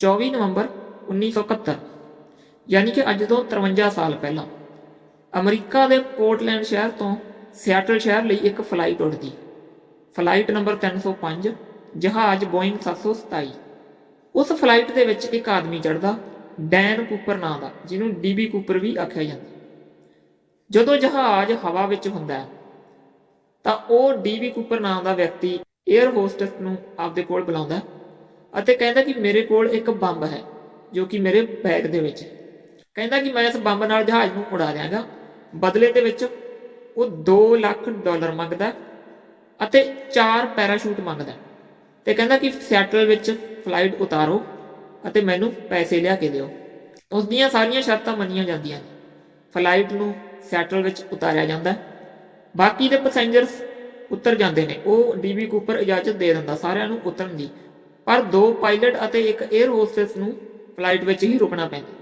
24 ਨਵੰਬਰ 1971 ਯਾਨੀ ਕਿ ਅੱਜ ਤੋਂ 53 ਸਾਲ ਪਹਿਲਾਂ, ਅਮਰੀਕਾ ਦੇ ਪੋਰਟਲੈਂਡ ਸ਼ਹਿਰ ਤੋਂ ਸਿਆਟਲ ਸ਼ਹਿਰ ਲਈ ਇੱਕ ਫਲਾਈਟ ਉੱਡਦੀ। ਫਲਾਈਟ ਨੰਬਰ 305 ਜਹਾਜ਼ ਬੋਇੰਗ 727 ਉਸ ਫਲਾਈਟ ਦੇ ਵਿੱਚ ਇੱਕ ਆਦਮੀ ਚੜਦਾ ਡੈਨ ਕੂਪਰ ਨਾਂ ਦਾ, ਜਿਹਨੂੰ ਡੀਬੀ ਕੂਪਰ ਵੀ ਆਖਿਆ ਜਾਂਦਾ। ਜਦੋਂ ਜਹਾਜ਼ ਹਵਾ ਵਿੱਚ ਹੁੰਦਾ ਹੈ, ਤਾਂ ਉਹ ਡੀਬੀ ਕੂਪਰ ਨਾਂ ਦਾ ਵਿਅਕਤੀ 에ਅਰ ਹੋਸਟਸ ਨੂੰ ਆਪਦੇ ਕੋਲ ਬੁਲਾਉਂਦਾ ਹੈ। ਅਤੇ ਕਹਿੰਦਾ ਕਿ ਮੇਰੇ ਕੋਲ ਇੱਕ ਬੰਬ ਹੈ, ਜੋ ਕਿ ਮੇਰੇ ਬੈਗ ਦੇ ਵਿੱਚ ਹੈ। ਕਹਿੰਦਾ ਕਿ ਮੈਂ ਇਸ ਬੰਬ ਨਾਲ ਜਹਾਜ਼ ਨੂੰ ਉਡਾ ਦਿਆਂਗਾ। ਬਦਲੇ ਦੇ ਵਿੱਚ ਉਹ 2 ਲੱਖ ਡਾਲਰ ਮੰਗਦਾ ਅਤੇ 4 ਪੈਰਾਸ਼ੂਟ ਮੰਗਦਾ। ਤੇ ਕਹਿੰਦਾ ਕਿ ਸਿਆਟਲ ਵਿੱਚ ਫਲਾਈਟ ਉਤਾਰੋ ਅਤੇ ਮੈਨੂੰ ਪੈਸੇ ਲਿਆ ਕੇ ਦਿਓ। ਉਸ ਦੀਆਂ ਸਾਰੀਆਂ ਸ਼ਰਤਾਂ ਮੰਨੀਆਂ ਜਾਂਦੀਆਂ ਨੇ। ਫਲਾਈਟ ਨੂੰ ਸਿਆਟਲ ਵਿੱਚ ਉਤਾਰਿਆ ਜਾਂਦਾ ਬਾਕੀ ਦੇ ਪੈਸੇਂਜਰਸ ਉਤਰ ਜਾਂਦੇ ਨੇ। ਉਹ ਡੀਬੀ ਕੂਪਰ ਇਜਾਜ਼ਤ ਦੇ ਦਿੰਦਾ, ਸਾਰਿਆਂ ਨੂੰ ਉਤਰਨ ਦੀ। ਪਰ ਦੋ ਪਾਇਲਟ ਅਤੇ ਇੱਕ 에ਅਰ ਹੋਸਟਸ ਨੂੰ ਫਲਾਈਟ ਵਿੱਚ ਹੀ ਰੁਕਣਾ ਪੈਂਦਾ।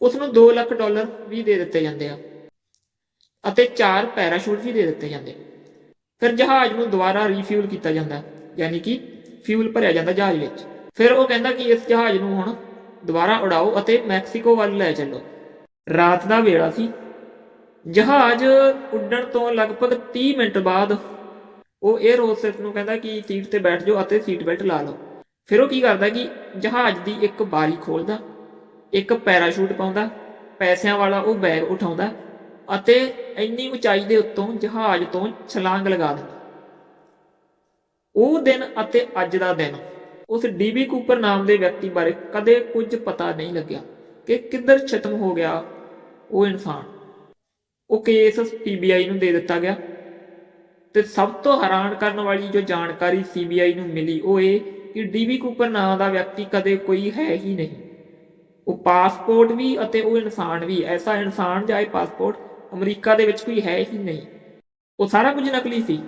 ਉਸ ਨੂੰ 2 ਲੱਖ ਡਾਲਰ ਵੀ ਦੇ ਦਿੱਤੇ ਜਾਂਦੇ ਆ ਅਤੇ 4 ਪੈਰਾਸ਼ੂਟ ਵੀ ਦੇ ਦਿੱਤੇ ਜਾਂਦੇ। ਫਿਰ ਜਹਾਜ਼ ਨੂੰ ਦੁਬਾਰਾ ਰੀਫਿਊਲ ਕੀਤਾ ਜਾਂਦਾ, ਯਾਨੀ ਕਿ ਫਿਊਲ ਭਰਿਆ ਜਾਂਦਾ ਜਹਾਜ਼ ਵਿੱਚ। ਫਿਰ ਉਹ ਕਹਿੰਦਾ ਕਿ ਇਸ ਜਹਾਜ਼ ਨੂੰ ਹੁਣ ਦੁਬਾਰਾ ਉਡਾਓ ਅਤੇ ਮੈਕਸੀਕੋ ਵੱਲ ਲੈ ਚੱਲੋ। ਰਾਤ ਦਾ ਵੇਲਾ ਸੀ। ਜਹਾਜ਼ ਉੱਡਣ ਤੋਂ ਲਗਭਗ 30 ਮਿੰਟ ਬਾਅਦ ਉਹ 에ਅਰ ਹੋਸਟਸ ਨੂੰ ਕਹਿੰਦਾ ਕਿ ਸੀਟ ਤੇ ਬੈਠ ਜਾਓ ਅਤੇ ਸੀਟ ਬੈਲਟ ਲਾ ਲਓ। ਫਿਰ ਉਹ ਕੀ ਕਰਦਾ ਕਿ ਜਹਾਜ਼ ਦੀ ਇੱਕ ਬਾਰੀ ਖੋਲਦਾ, ਇੱਕ ਪੈਰਾਸ਼ੂਟ ਪਾਉਂਦਾ, ਪੈਸਿਆਂ ਵਾਲਾ ਉਹ ਬੈਗ ਉਠਾਉਂਦਾ ਅਤੇ ਇੰਨੀ ਉਚਾਈ ਦੇ ਉੱਤੋਂ ਜਹਾਜ਼ ਤੋਂ ਛਲਾਂਗ ਲਗਾ ਦਿੰਦਾ। ਉਹ ਦਿਨ ਅਤੇ ਅੱਜ ਦਾ ਦਿਨ, ਉਸ ਡੀਬੀ ਕੂਪਰ ਨਾਮ ਦੇ ਵਿਅਕਤੀ ਬਾਰੇ ਕਦੇ ਕੁਝ ਪਤਾ ਨਹੀਂ ਲੱਗਿਆ ਕਿ ਕਿੱਧਰ ਖਤਮ ਹੋ ਗਿਆ ਉਹ ਇਨਸਾਨ। ਉਹ ਕੇਸ ਪੀਬੀਆਈ ਨੂੰ ਦੇ ਦਿੱਤਾ ਗਿਆ। ਤੇ ਸਭ ਤੋਂ ਹੈਰਾਨ ਕਰਨ ਵਾਲੀ ਜੋ ਜਾਣਕਾਰੀ ਸੀਬੀਆਈ ਨੂੰ ਮਿਲੀ ਉਹ ਇਹ ਕਿ ਡੀਵੀ ਕੂਪਰ ਨਾਂ ਦਾ ਵਿਅਕਤੀ ਕਦੇ ਕੋਈ ਹੈ ਹੀ ਨਹੀਂ। ਉਹ ਪਾਸਪੋਰਟ ਵੀ ਅਤੇ ਉਹ ਇਨਸਾਨ ਵੀ, ਐਸਾ ਇਨਸਾਨ ਜਾਂ ਇਹ ਪਾਸਪੋਰਟ ਅਮਰੀਕਾ ਦੇ ਵਿੱਚ ਕੋਈ ਹੈ ਹੀ ਨਹੀਂ। ਉਹ ਸਾਰਾ ਕੁਝ ਨਕਲੀ ਸੀ।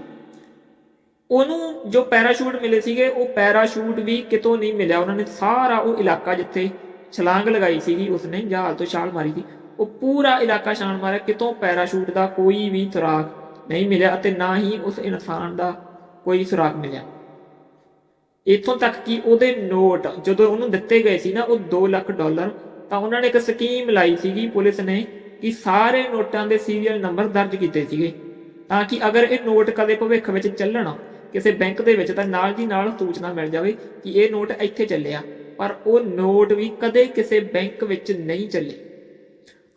ਉਹਨੂੰ ਜੋ ਪੈਰਾਸ਼ੂਟ ਮਿਲੇ ਸੀਗੇ, ਉਹ ਪੈਰਾਸ਼ੂਟ ਵੀ ਕਿਤੋਂ ਨਹੀਂ ਮਿਲਿਆ। ਉਹਨਾਂ ਨੇ ਸਾਰਾ ਉਹ ਇਲਾਕਾ ਜਿੱਥੇ ਛਲਾਂਗ ਲਗਾਈ ਸੀਗੀ, ਉਸਨੇ ਜਹਾਜ਼ ਤੋਂ ਛਾਲ ਮਾਰੀ ਸੀ, ਉਹ ਪੂਰਾ ਇਲਾਕਾ ਛਾਲ ਮਾਰਿਆ, ਕਿਤੋਂ ਪੈਰਾਸ਼ੂਟ ਦਾ ਕੋਈ ਵੀ ਸੁਰਾਗ ਨਹੀਂ ਮਿਲਿਆ ਅਤੇ ਨਾ ਹੀ ਉਸ ਇਨਸਾਨ ਦਾ ਕੋਈ ਸੁਰਾਗ ਮਿਲਿਆ। ਇਥੋਂ ਤੱਕ ਕਿ ਉਹਦੇ ਨੋਟ ਜਦੋਂ ਉਹਨੂੰ ਦਿੱਤੇ ਗਏ ਸੀ ਨਾ ਉਹ 2 ਲੱਖ ਡਾਲਰ, ਤਾਂ ਉਹਨਾਂ ਨੇ ਇੱਕ ਸਕੀਮ ਲਾਈ ਸੀਗੀ ਪੁਲਿਸ ਨੇ ਕਿ ਸਾਰੇ ਨੋਟਾਂ ਦੇ ਸੀਰੀਅਲ ਨੰਬਰ ਦਰਜ ਕੀਤੇ ਸੀਗੇ ਤਾਂ ਕਿ ਅਗਰ ਇਹ ਨੋਟ ਕਦੇ ਭਵਿੱਖ ਵਿੱਚ ਚੱਲਣ ਕਿਸੇ ਬੈਂਕ ਦੇ ਵਿੱਚ ਤਾਂ ਨਾਲ ਦੀ ਨਾਲ ਸੂਚਨਾ ਮਿਲ ਜਾਵੇ ਕਿ ਇਹ ਨੋਟ ਇੱਥੇ ਚੱਲਿਆ, ਪਰ ਉਹ ਨੋਟ ਵੀ ਕਦੇ ਕਿਸੇ ਬੈਂਕ ਵਿੱਚ ਨਹੀਂ ਚੱਲੇ।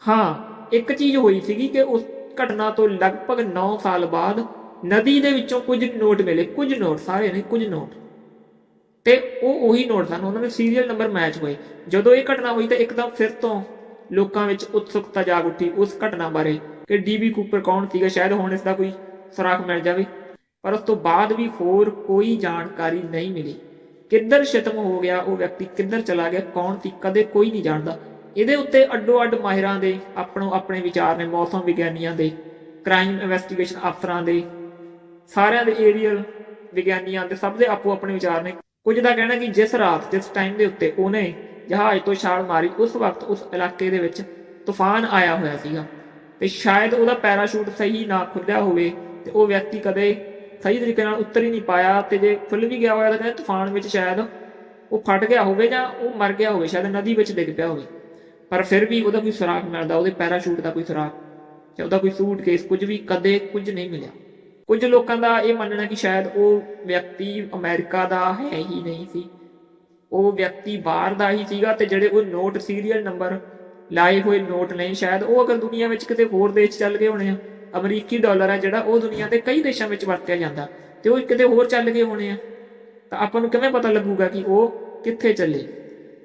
ਹਾਂ, ਇੱਕ ਚੀਜ਼ ਹੋਈ ਸੀਗੀ ਕਿ ਉਸ ਘਟਨਾ ਤੋਂ ਲਗਭਗ 9 ਸਾਲ ਬਾਅਦ ਨਦੀ ਦੇ ਵਿੱਚੋਂ ਕੁਝ ਨੋਟ ਮਿਲੇ, ਕੁਝ ਨੋਟ, ਸਾਰੇ ਨਹੀਂ ਕੁਝ ਨੋਟ। ਤੇ ਉਹ ਉਹੀ ਨੋਟ ਸਨ, ਉਹਨਾਂ ਦੇ ਸੀਰੀਅਲ ਨੰਬਰ ਮੈਚ ਹੋਏ। ਜਦੋਂ ਇਹ ਘਟਨਾ ਹੋਈ ਤਾਂ ਇੱਕਦਮ ਫਿਰ ਤੋਂ ਲੋਕਾਂ ਵਿੱਚ ਉਤਸੁਕਤਾ ਜਾਗ ਉੱਠੀ ਉਸ ਘਟਨਾ ਬਾਰੇ ਕਿ ਡੀਬੀ ਕੂਪਰ ਕੌਣ ਸੀਗਾ, ਸ਼ਾਇਦ ਹੁਣ ਇਸ ਦਾ ਕੋਈ ਸੁਰਾਖ ਮਿਲ ਜਾਵੇ। ਪਰ ਉਸ ਤੋਂ ਬਾਅਦ ਵੀ ਹੋਰ ਕੋਈ ਜਾਣਕਾਰੀ ਨਹੀਂ ਮਿਲੀ। ਕਿੱਧਰ ਸ਼ਤਮ ਹੋ ਗਿਆ, ਉਹ ਵਿਅਕਤੀ ਕਿੱਧਰ ਚਲਾ ਗਿਆ, ਕੌਣ ਸੀ, ਕਦੇ ਕੋਈ ਨਹੀਂ ਜਾਣਦਾ। ਇਹਦੇ ਉੱਤੇ ਅੱਡੋ ਅੱਡ ਮਾਹਿਰਾਂ ਦੇ, ਆਪਣੋ ਆਪਣੇ ਵਿਚਾਰ ਨੇ, ਮੌਸਮ ਵਿਗਿਆਨੀਆਂ ਦੇ ਕ੍ਰਾਈਮ ਇਨਵੈਸਟੀਗੇਸ਼ਨ ਅਫਸਰਾਂ ਦੇ, ਸਾਰਿਆਂ ਦੇ ਏਰੀਅਲ ਵਿਗਿਆਨੀਆਂ ਦੇ ਸਭ ਦੇ ਆਪੋ ਆਪਣੇ ਵਿਚਾਰ ਨੇ। ਕੁਝ ਦਾ ਕਹਿਣਾ ਕਿ ਜਿਸ ਰਾਤ, ਜਿਸ ਟਾਈਮ ਦੇ ਉੱਤੇ ਉਹਨੇ ਜਹਾਜ਼ ਤੋਂ ਛਾਲ ਮਾਰੀ, ਉਸ ਵਕਤ ਉਸ ਇਲਾਕੇ ਦੇ ਵਿੱਚ ਤੂਫਾਨ ਆਇਆ ਹੋਇਆ ਸੀਗਾ। ਤੇ ਸ਼ਾਇਦ ਉਹਦਾ ਪੈਰਾਸ਼ੂਟ ਸਹੀ ਨਾ ਖੁੱਲਿਆ ਹੋਵੇ ਤੇ ਉਹ ਵਿਅਕਤੀ ਕਦੇ ਸਹੀ ਤਰੀਕੇ ਨਾਲ ਉਤਰ ਹੀ ਨਹੀਂ ਪਾਇਆ ਤੇ ਜੇ ਖੁੱਲ ਵੀ ਗਿਆ ਹੋਇਆ ਤਾਂ ਕਹਿੰਦੇ ਤੂਫਾਨ ਵਿੱਚ ਸ਼ਾਇਦ ਉਹ ਫਟ ਗਿਆ ਹੋਵੇ ਜਾਂ ਉਹ ਮਰ ਗਿਆ ਹੋਵੇ, ਸ਼ਾਇਦ ਨਦੀ ਵਿੱਚ ਡਿੱਗ ਪਿਆ ਹੋਵੇ। ਪਰ ਫਿਰ ਵੀ ਉਹਦਾ ਕੋਈ ਸੁਰਾਗ ਮਿਲਦਾ, ਉਹਦੇ ਪੈਰਾਸ਼ੂਟ ਦਾ ਕੋਈ ਸੁਰਾਗ ਜਾਂ ਉਹਦਾ ਕੋਈ ਸੂਟ ਕੇਸ ਕੁਝ ਵੀ ਕਦੇ ਕੁਝ ਨਹੀਂ ਮਿਲਿਆ। ਕੁਝ ਲੋਕਾਂ ਦਾ ਇਹ ਮੰਨਣਾ ਕਿ ਸ਼ਾਇਦ ਉਹ ਵਿਅਕਤੀ ਅਮਰੀਕਾ ਦਾ ਹੈ ਹੀ ਨਹੀਂ ਸੀ। ਉਹ ਵਿਅਕਤੀ ਬਾਹਰ ਦਾ ਹੀ ਸੀਗਾ ਤੇ ਜਿਹੜੇ ਉਹ ਨੋਟ ਸੀਰੀਅਲ ਨੰਬਰ ਲਾਏ ਹੋਏ ਨੋਟ ਨੇ, ਸ਼ਾਇਦ ਉਹ ਅਗਰ ਦੁਨੀਆ ਵਿੱਚ ਕਿਤੇ ਹੋਰ ਦੇਸ਼ ਚੱਲ ਗਏ ਹੋਣੇ ਆ, ਅਮਰੀਕੀ ਡਾਲਰ ਹੈ ਜਿਹੜਾ ਉਹ ਦੁਨੀਆ ਦੇ ਕਈ ਦੇਸ਼ਾਂ ਵਿੱਚ ਵਰਤਿਆ ਜਾਂਦਾ, ਤੇ ਉਹ ਕਿਤੇ ਹੋਰ ਚੱਲ ਗਏ ਹੋਣੇ ਆ। ਤਾਂ ਆਪਾਂ ਨੂੰ ਕਿਵੇਂ ਪਤਾ ਲੱਗੂਗਾ ਕਿ ਉਹ ਕਿੱਥੇ ਚੱਲੇ?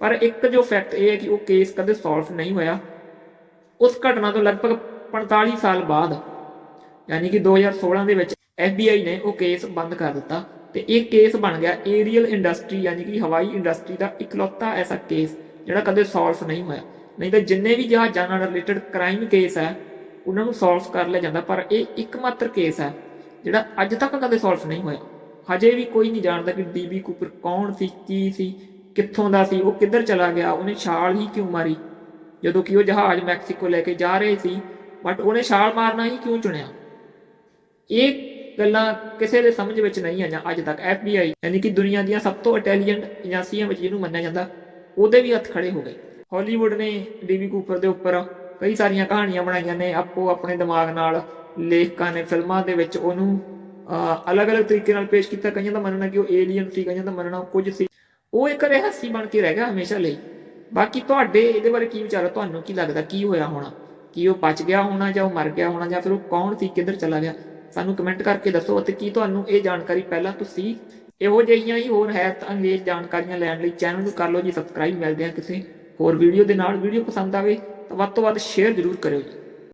ਪਰ ਇੱਕ ਜੋ ਫੈਕਟ ਇਹ ਹੈ ਕਿ ਉਹ ਕੇਸ ਕਦੇ ਸੋਲਵ ਨਹੀਂ ਹੋਇਆ। ਉਸ ਘਟਨਾ ਤੋਂ ਲਗਭਗ 45 ਸਾਲ ਬਾਅਦ, ਯਾਨੀ ਕਿ 2016 ਦੇ ਵਿੱਚ FBI ਨੇ ਉਹ ਕੇਸ ਬੰਦ ਕਰ ਦਿੱਤਾ ਤੇ ਇਹ ਕੇਸ ਬਣ ਗਿਆ ਏਰੀਅਲ ਇੰਡਸਟਰੀ ਯਾਨੀ ਕਿ ਹਵਾਈ ਇੰਡਸਟਰੀ ਦਾ ਇਕਲੌਤਾ ਐਸਾ ਕੇਸ ਜਿਹੜਾ ਕਦੇ ਸੋਲਵ ਨਹੀਂ ਹੋਇਆ। ਨਹੀਂ ਤਾਂ ਜਿੰਨੇ ਵੀ ਜਹਾਜ਼ਾਂ ਨਾਲ ਰਿਲੇਟਡ ਕ੍ਰਾਈਮ ਕੇਸ ਹੈ, ਉਹਨਾਂ ਨੂੰ ਸੋਲਵ ਕਰ ਲਿਆ ਜਾਂਦਾ, ਪਰ ਇਹ ਇੱਕਮਾਤਰ ਕੇਸ ਹੈ, ਜਿਹੜਾ ਅੱਜ ਤੱਕ ਕਦੇ ਸੋਲਵ ਨਹੀਂ ਹੋਇਆ। ਹਜੇ ਵੀ ਕੋਈ ਨਹੀਂ ਜਾਣਦਾ ਕਿ ਡੀਬੀ ਕੂਪਰ ਕੌਣ ਸੀ, ਕੀ ਸੀ ਕਿੱਥੋਂ ਦਾ ਸੀ ਉਹ ਕਿੱਧਰ ਚਲਾ ਗਿਆ ਉਹਨੇ ਛਾਲ ਹੀ ਕਿਉਂ ਮਾਰੀ? ਜਦੋਂ ਕਿ ਉਹ ਜਹਾਜ਼ ਮੈਕਸੀਕੋ ਲੈ ਕੇ ਜਾ ਰਹੇ ਸੀ ਬਟ ਉਹਨੇ ਛਾਲ ਮਾਰਨਾ ਹੀ ਕਿਉਂ ਚੁਣਿਆ? ਇਹ ਗੱਲਾਂ ਕਿਸੇ ਦੇ ਸਮਝ ਵਿੱਚ ਨਹੀਂ ਆਈਆਂ ਅੱਜ ਤੱਕ FBI ਯਾਨੀ ਕਿ ਦੁਨੀਆ ਦੀਆਂ ਸਭ ਤੋਂ ਇੰਟੈਲੀਜੈਂਟ ਏਜੰਸੀਆਂ ਵਿੱਚ ਜਿਹਨੂੰ ਮੰਨਿਆ ਜਾਂਦਾ ਉਹਦੇ ਵੀ ਹੱਥ ਖੜੇ ਹੋ ਗਏ। ਹਾਲੀਵੁੱਡ ਨੇ ਡੀਵੀ ਕੂਪਰ ਦੇ ਉੱਪਰ ਕਈ ਸਾਰੀਆਂ ਕਹਾਣੀਆਂ ਬਣਾਈਆਂ ਨੇ ਆਪੋ ਆਪਣੇ ਦਿਮਾਗ ਨਾਲ ਲੇਖਕਾਂ ਨੇ ਫਿਲਮਾਂ ਦੇ ਵਿੱਚ ਉਹਨੂੰ ਅਹ, ਅਲੱਗ-ਅਲੱਗ ਤਰੀਕੇ ਨਾਲ ਪੇਸ਼ ਕੀਤਾ ਕਈਆਂ ਦਾ ਮੰਨਣਾ ਕਿ ਉਹ ਏਲੀਅਨ ਸੀ ਕਈਆਂ ਦਾ ਮੰਨਣਾ ਕੁਝ ਸੀ। ਉਹ ਇੱਕ ਰਹੱਸੀ ਬਣ ਕੇ ਰਹਿ ਗਿਆ ਹਮੇਸ਼ਾ ਲਈ। ਬਾਕੀ ਤੁਹਾਡੇ ਇਹਦੇ ਬਾਰੇ ਕੀ ਵਿਚਾਰ ਤੁਹਾਨੂੰ ਕੀ ਲੱਗਦਾ ਕੀ ਹੋਇਆ ਹੋਣਾ? ਕੀ ਉਹ ਬਚ ਗਿਆ ਹੋਣਾ ਜਾਂ ਉਹ ਮਰ ਗਿਆ ਹੋਣਾ ਜਾਂ ਫਿਰ ਉਹ ਕੌਣ ਸੀ? ਕਿੱਧਰ ਚਲਾ ਗਿਆ? ਸਾਨੂੰ ਕਮੈਂਟ ਕਰਕੇ ਦੱਸੋ ਅਤੇ ਕੀ ਤੁਹਾਨੂੰ ਇਹ ਜਾਣਕਾਰੀ ਪਹਿਲਾਂ ਤੁਸੀਂ ਇਹੋ ਜਿਹੀਆਂ ਹੀ ਹੋਰ ਹੈ ਤਾਂ ਅੰਗਰੇਜ਼ ਜਾਣਕਾਰੀਆਂ ਲੈਣ ਲਈ ਚੈਨਲ ਨੂੰ ਕਰ ਲਓ ਜੀ ਸਬਸਕ੍ਰਾਈਬ ਮਿਲਦੇ ਆ ਕਿਸੇ ਹੋਰ ਵੀਡੀਓ ਦੇ ਨਾਲ। ਵੀਡੀਓ ਪਸੰਦ ਆਵੇ ਤਾਂ ਵੱਧ ਤੋਂ ਵੱਧ ਸ਼ੇਅਰ ਜ਼ਰੂਰ ਕਰਿਓ ਜੀ।